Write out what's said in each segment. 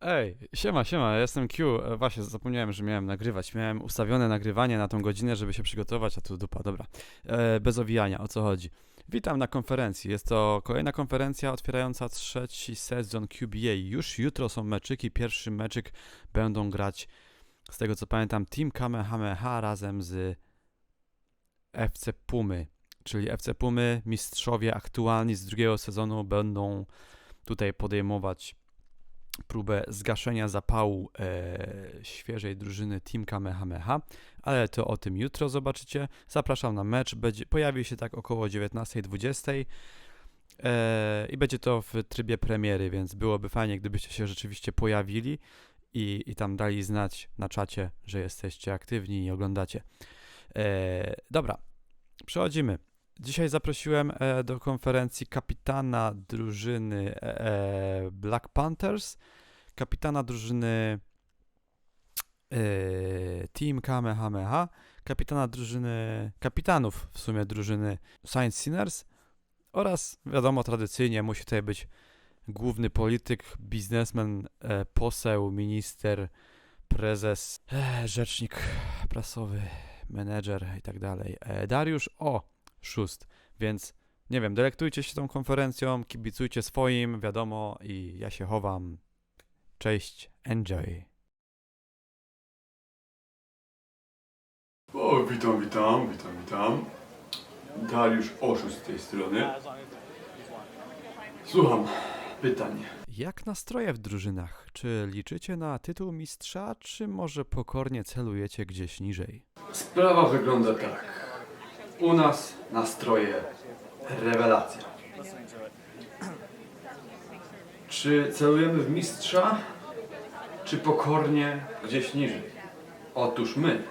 Ej, siema, siema, jestem Q. E, Właśnie, zapomniałem, że miałem nagrywać. Miałem ustawione nagrywanie na tą godzinę, żeby się przygotować, a tu dupa, dobra. E, bez owijania, o co chodzi? Witam na konferencji. Jest to kolejna konferencja otwierająca trzeci sezon QBA. Już jutro są meczyki. Pierwszy meczyk będą grać, z tego co pamiętam, Team Kamehameha razem z FC Pumy. Czyli FC Pumy, mistrzowie aktualni z drugiego sezonu będą tutaj podejmować próbę zgaszenia zapału e, świeżej drużyny Team Kamehameha, ale to o tym jutro zobaczycie. Zapraszam na mecz, będzie, pojawi się tak około 19.20 e, i będzie to w trybie premiery, więc byłoby fajnie, gdybyście się rzeczywiście pojawili i, i tam dali znać na czacie, że jesteście aktywni i oglądacie. E, dobra, przechodzimy. Dzisiaj zaprosiłem e, do konferencji kapitana drużyny e, e, Black Panthers, kapitana drużyny Team Kamehameha, kapitana drużyny, kapitanów w sumie drużyny Science Sinners oraz wiadomo tradycyjnie musi tutaj być główny polityk, biznesmen, poseł, minister, prezes, rzecznik prasowy, menedżer i tak dalej. Dariusz O. Szóst, więc nie wiem, delektujcie się tą konferencją, kibicujcie swoim, wiadomo, i ja się chowam. Cześć, enjoy. O, witam, witam, witam, witam. Dariusz Oszust z tej strony. Słucham pytań. Jak nastroje w drużynach? Czy liczycie na tytuł mistrza, czy może pokornie celujecie gdzieś niżej? Sprawa wygląda tak. U nas nastroje rewelacja. Czy celujemy w mistrza, czy pokornie gdzieś niżej? Otóż my.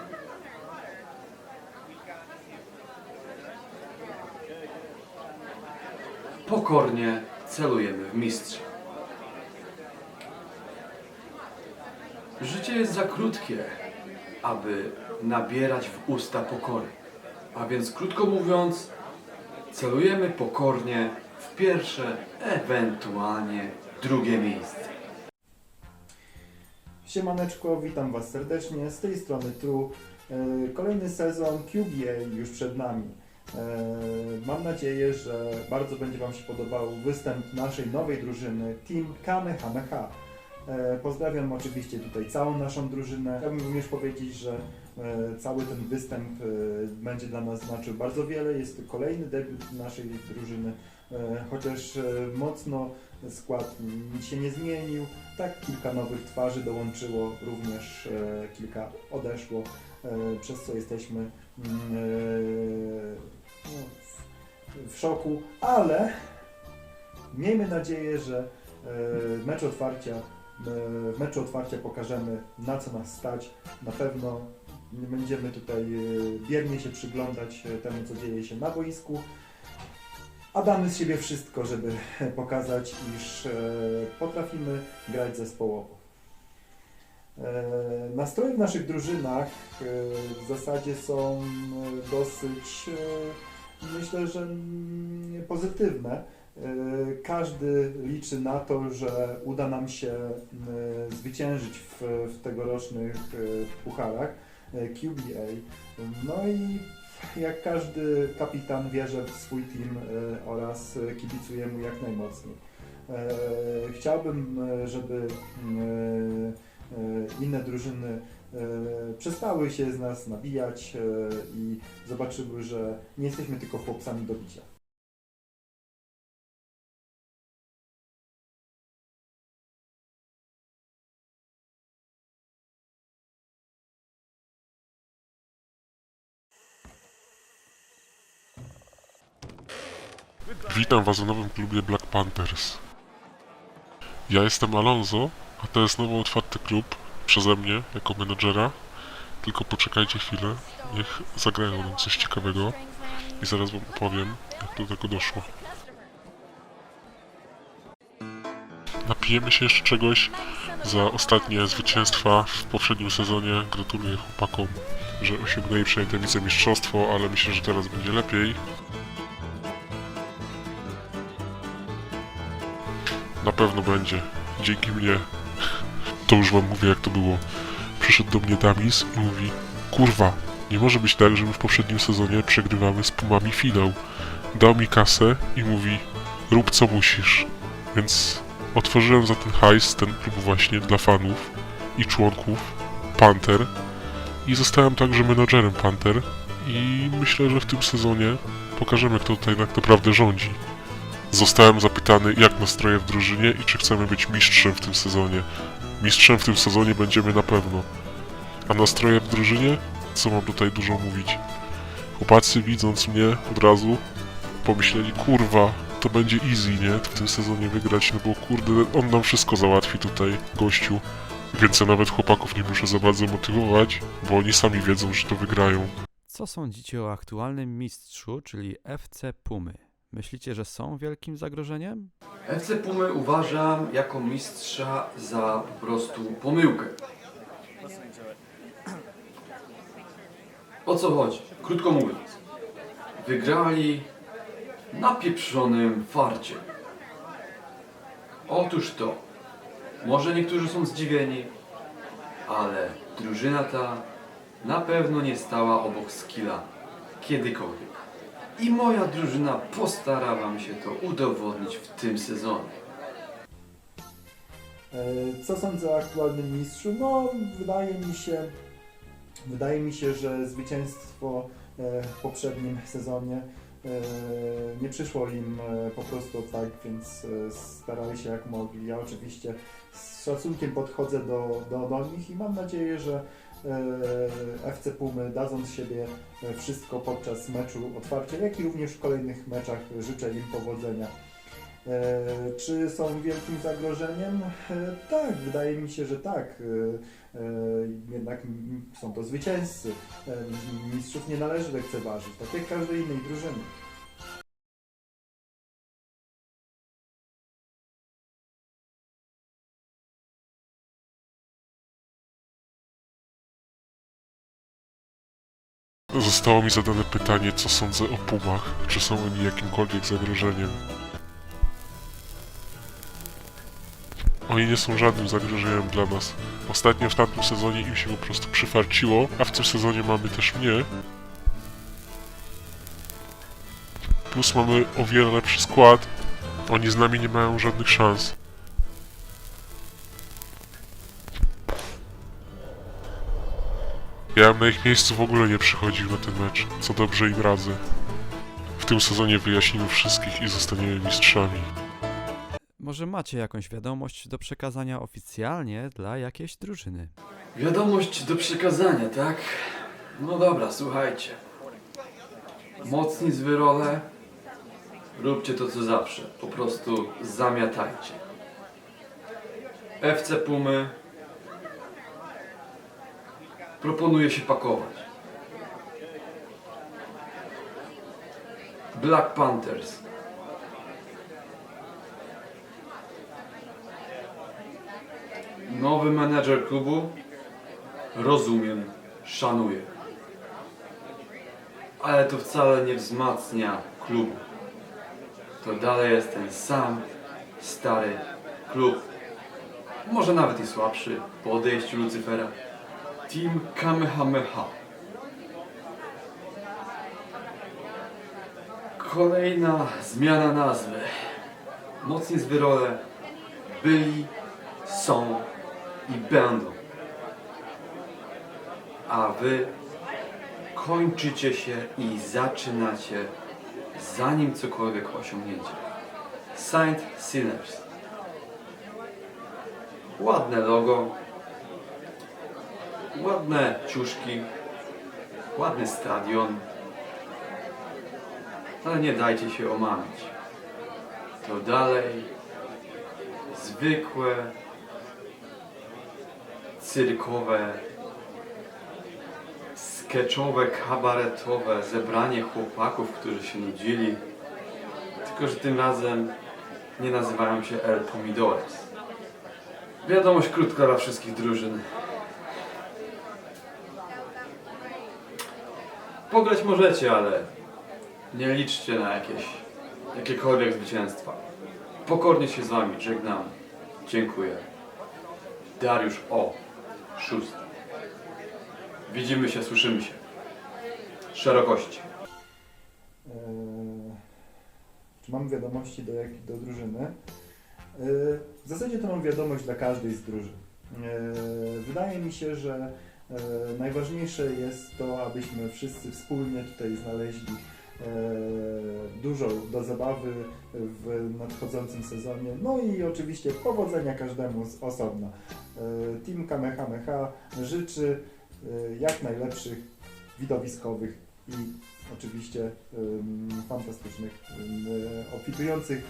Pokornie celujemy w mistrza. Życie jest za krótkie, aby nabierać w usta pokory. A więc krótko mówiąc, celujemy pokornie w pierwsze, ewentualnie drugie miejsce. Siemaneczko, witam Was serdecznie, z tej strony True. E, Kolejny sezon QBA już przed nami. E, Mam nadzieję, że bardzo będzie Wam się podobał występ naszej nowej drużyny Team Kamehameha. E, Pozdrawiam oczywiście tutaj całą naszą drużynę. Chciałbym również powiedzieć, że e, cały ten występ e, będzie dla nas znaczył bardzo wiele. Jest to kolejny debiut naszej drużyny, chociaż mocno skład się nie zmienił. Tak, kilka nowych twarzy dołączyło, również kilka odeszło, przez co jesteśmy mm, no, w, szoku, ale miejmy nadzieję, że w meczu otwarcia, w meczu otwarcia pokażemy na co nas stać. Na pewno będziemy tutaj e, biernie się przyglądać e, temu, co dzieje się na boisku. A damy z siebie wszystko, żeby pokazać, iż e, potrafimy grać zespołowo. E, Nastroje w naszych drużynach e, w zasadzie są e, dosyć, e, myślę, że pozytywne. E, Każdy liczy na to, że uda nam się e, zwyciężyć w, w tegorocznych e, pucharach QBA. No i jak każdy kapitan wierzę w swój team oraz kibicuję mu jak najmocniej. Chciałbym, żeby inne drużyny przestały się z nas nabijać i zobaczyły, że nie jesteśmy tylko chłopcami do bicia. Witam Was w nowym klubie Black Panthers. Ja jestem Alonso, a to jest nowo otwarty klub przeze mnie jako menedżera. Tylko poczekajcie chwilę, niech zagrają nam coś ciekawego i zaraz Wam opowiem, jak do tego doszło. Napijemy się jeszcze czegoś za ostatnie zwycięstwa w poprzednim sezonie. Gratuluję chłopakom, że osiągnęli przynajmniej to wicemistrzostwo, ale myślę, że teraz będzie lepiej. Na pewno będzie. Dzięki mnie. To już wam mówię jak to było. Przyszedł do mnie Damis i mówi Kurwa, nie może być tak, że my w poprzednim sezonie przegrywamy z Pumami finał. Dał mi kasę i mówi rób co musisz. Więc otworzyłem za ten hajs, ten klub właśnie dla fanów i członków Panther i zostałem także menadżerem Panther i myślę, że w tym sezonie pokażemy kto tutaj tak naprawdę rządzi. Zostałem zapytany jak nastroje w drużynie i czy chcemy być mistrzem w tym sezonie. Mistrzem w tym sezonie będziemy na pewno. A nastroje w drużynie? Co mam tutaj dużo mówić? Chłopacy widząc mnie od razu pomyśleli, kurwa, to będzie easy, nie? W tym sezonie wygrać, no bo kurde, on nam wszystko załatwi tutaj, gościu. Więc ja nawet chłopaków nie muszę za bardzo motywować, bo oni sami wiedzą, że to wygrają. Co sądzicie o aktualnym mistrzu, czyli FC Pumy? Myślicie, że są wielkim zagrożeniem? FC Pumy uważam jako mistrza za po prostu pomyłkę. O co chodzi? Krótko mówiąc, wygrali na pieprzonym farcie. Otóż to, może niektórzy są zdziwieni, ale drużyna ta na pewno nie stała obok skilla kiedykolwiek. I moja drużyna postara wam się to udowodnić w tym sezonie. E, Co sądzę o aktualnym mistrzu? No, wydaje mi się, wydaje mi się, że zwycięstwo e, w poprzednim sezonie e, nie przyszło im po prostu tak, więc starali się jak mogli. Ja oczywiście z szacunkiem podchodzę do, do, do nich i mam nadzieję, że FC Pumy dadzą z siebie e, wszystko podczas meczu otwarcia, jak i również w kolejnych meczach życzę im powodzenia. E, Czy są wielkim zagrożeniem? E, Tak, wydaje mi się, że tak. E, e, Jednak są to zwycięzcy. E, Mistrzów nie należy lekceważyć, tak jak każdej innej drużyny. Zostało mi zadane pytanie, co sądzę o Pumach. Czy są oni jakimkolwiek zagrożeniem? Oni nie są żadnym zagrożeniem dla nas. Ostatnio w tamtym sezonie im się po prostu przyfarciło, a w tym sezonie mamy też mnie. Plus mamy o wiele lepszy skład. Oni z nami nie mają żadnych szans. Ja bym na ich miejscu w ogóle nie przychodził na ten mecz, co dobrze im radzę. W tym sezonie wyjaśnimy wszystkich i zostaniemy mistrzami. Może macie jakąś wiadomość do przekazania oficjalnie dla jakiejś drużyny? Wiadomość do przekazania, tak? No dobra, słuchajcie. Mocni z wyrole. Róbcie to co zawsze. Po prostu zamiatajcie. FC Pumy. Proponuje się pakować. Black Panthers. Nowy menedżer klubu rozumiem, szanuję. Ale to wcale nie wzmacnia klubu. To dalej jest ten sam stary klub. Może nawet i słabszy po odejściu Lucyfera. Team Kamehameha. Kolejna zmiana nazwy. Mocni z wyrole byli, są i będą a wy kończycie się i zaczynacie, zanim cokolwiek osiągniecie. Saint Sinners. Ładne logo, ładne ciuszki, ładny stadion, ale nie dajcie się omamić. To dalej zwykłe, cyrkowe, sketchowe, kabaretowe zebranie chłopaków, którzy się nudzili. Tylko, że tym razem nie nazywają się El Pomidores. Wiadomość krótka dla wszystkich drużyn. Pograć możecie, ale nie liczcie na jakieś jakiekolwiek zwycięstwa. pokornie się z wami żegnam. Dziękuję. Dariusz O. Szósty. Widzimy się, słyszymy się. Szerokości. Eee, czy mam wiadomości do, jak, do drużyny? Eee, w zasadzie to mam wiadomość dla każdej z drużyn. Eee, wydaje mi się, że najważniejsze jest to, abyśmy wszyscy wspólnie tutaj znaleźli eee, dużo do zabawy w nadchodzącym sezonie. No i oczywiście powodzenia każdemu z osobna. Eee, Team Kamehameha życzy jak najlepszych widowiskowych i oczywiście fantastycznych, e, obfitujących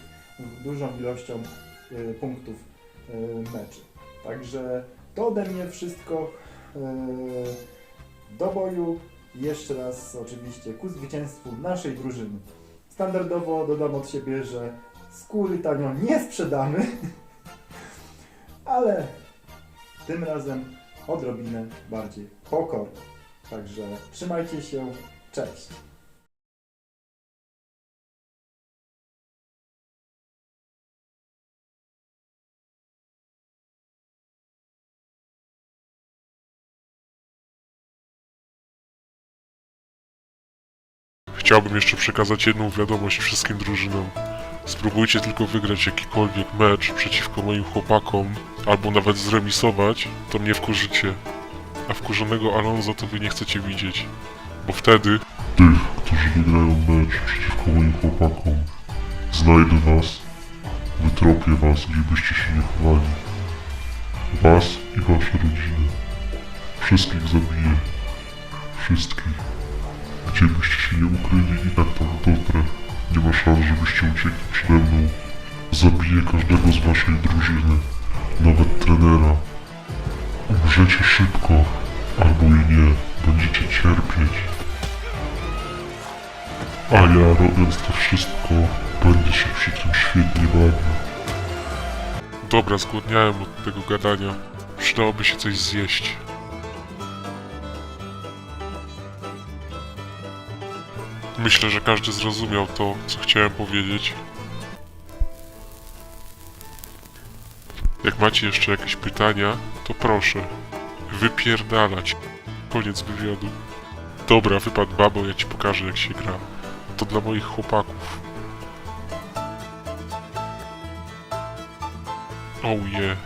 dużą ilością punktów meczy. Także to ode mnie wszystko do boju. Jeszcze raz oczywiście ku zwycięstwu naszej drużyny. Standardowo dodam od siebie, że skóry tanio nie sprzedamy, ale tym razem odrobinę bardziej pokornie. Także trzymajcie się, cześć! Chciałbym jeszcze przekazać jedną wiadomość wszystkim drużynom. Spróbujcie tylko wygrać jakikolwiek mecz przeciwko moim chłopakom, albo nawet zremisować, to mnie wkurzycie. A wkurzonego Alonso to wy nie chcecie widzieć. Bo wtedy... Tych, którzy wygrają mecz przeciwko moim chłopakom, znajdę was, wytropię was, gdzie byście się nie chowali. Was i wasze rodziny. Wszystkich zabiję. Wszystkich. Gdzie byście się nie ukryli i tak tam dotrę. Nie ma szans, żebyście uciekli przede mną. Zabiję każdego z waszej drużyny, nawet trenera. Umrzecie szybko, albo i nie. Będziecie cierpieć. A ja robiąc to wszystko, będę się przy tym świetnie bawił. Dobra, zgłodniałem od tego gadania. Przydałoby się coś zjeść. Myślę, że każdy zrozumiał to, co chciałem powiedzieć. Jak macie jeszcze jakieś pytania, to proszę. Wypierdalać. Koniec wywiadu. Dobra, wypadł babo, ja ci pokażę jak się gra. To dla moich chłopaków. Oh yeah.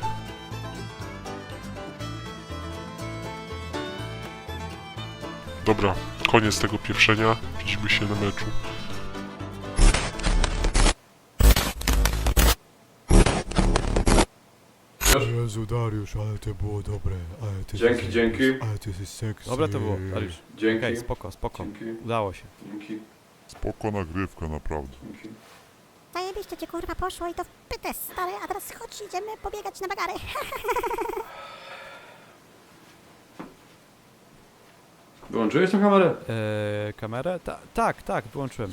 Dobra, koniec tego pieprzenia. Widzimy się na meczu. Jezu Dariusz, ale to było dobre, ale ty Dzięki, jesteś- dzięki. Ale ty jesteś seksy. Dobre to było, Dariusz. Dzięki. Okej, spoko, spoko. Dzięki. Udało się. Dzięki. Spoko nagrywka, naprawdę. Dzięki. Zajebiście ci kurwa poszło i to w pytes, stary, a teraz chodź, idziemy pobiegać na bagary. Wyłączyłeś tę kamerę? Eee, kamerę? Ta, tak, tak, wyłączyłem.